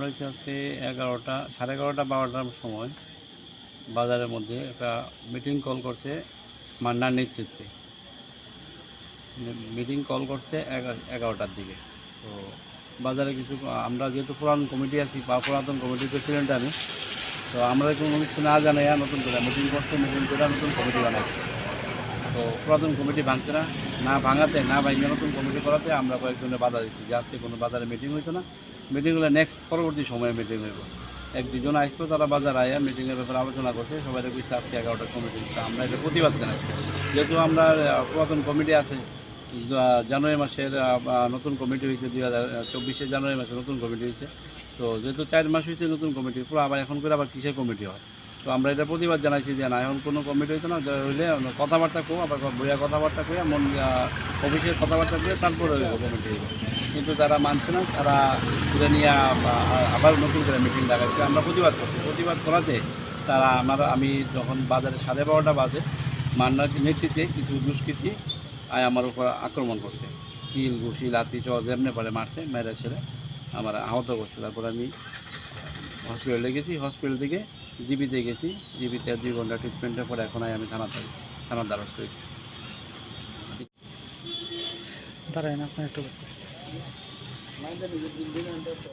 হয়েছে আজকে এগারোটা, সাড়ে এগারোটা, বারোটার সময় বাজারের মধ্যে একটা মিটিং কল করছে মান্নার নেতৃত্বে। মিটিং কল করছে এগা- এগারোটার দিকে। তো বাজারে কিছু, আমরা যেহেতু পুরান কমিটি আছি, বা পুরাতন কমিটির প্রেসিডেন্ট আমি তো আমরা কোনো কিছু না জানাই নতুন করে মিটিং করছে মিটিং করে নতুন কমিটি বানাইছি। তো পুরাতন কমিটি ভাঙছে না না ভাঙাতে, না ভাঙে নতুন কমিটি করাতে আমরা কয়েকজনে বাধা দিচ্ছি যে আজকে কোনো বাজারে মিটিং হইতো না। মিটিং হলে নেক্সট পরবর্তী সময়ে মিটিং হইব। এক দুজন আসলো তারা বাজার আয়া মিটিংয়ের ব্যাপারে আলোচনা করছে, সবাই কইছে আজকে এগারোটার সময় আমরা এটা প্রতিবাদ জানাইছি যেহেতু আমরা পুরাতন কমিটি আছে জানুয়ারি মাসের নতুন কমিটি হয়েছে দুই হাজার চব্বিশে জানুয়ারি মাসে নতুন কমিটি হয়েছে। তো যেহেতু চার মাস হয়েছে নতুন কমিটি, পুরো আবার এখন করে আবার কিসের কমিটি হয়? তো আমরা এটা প্রতিবাদ জানাইছি যে না, এখন কোনো কমিটি হইতো না হইলে কথাবার্তা কো আবার বইয়া কথাবার্তা কইয়া মন অফিসের কথাবার্তা কইয়া তারপরে কমিটি। কিন্তু তারা মানছে না, তারা তুলে নিয়ে আবার- আবার নতুন করে মিটিং ডাকাচ্ছে আমরা প্রতিবাদ করছি। প্রতিবাদ করাতে তারা আমার, আমি যখন বাজারে সাড়ে বারোটা বাজে, মান্নার নেতৃত্বে কিছু দুষ্কৃতী আয় আমার উপর আক্রমণ করছে। কিল ঘুষি লাতি চ যেমনি পারে মারছে, মেরে ছেড়ে আমার আহত করছে। তারপর আমি হসপিটালে গেছি, হসপিটাল থেকে জিবিতে গেছি। জিবিতে দুই ঘণ্টা ট্রিটমেন্টের পরে এখন আমি থানাতে থানার দ্বারস্থ হয়েছি। দাঁড়ায় না আপনি একটু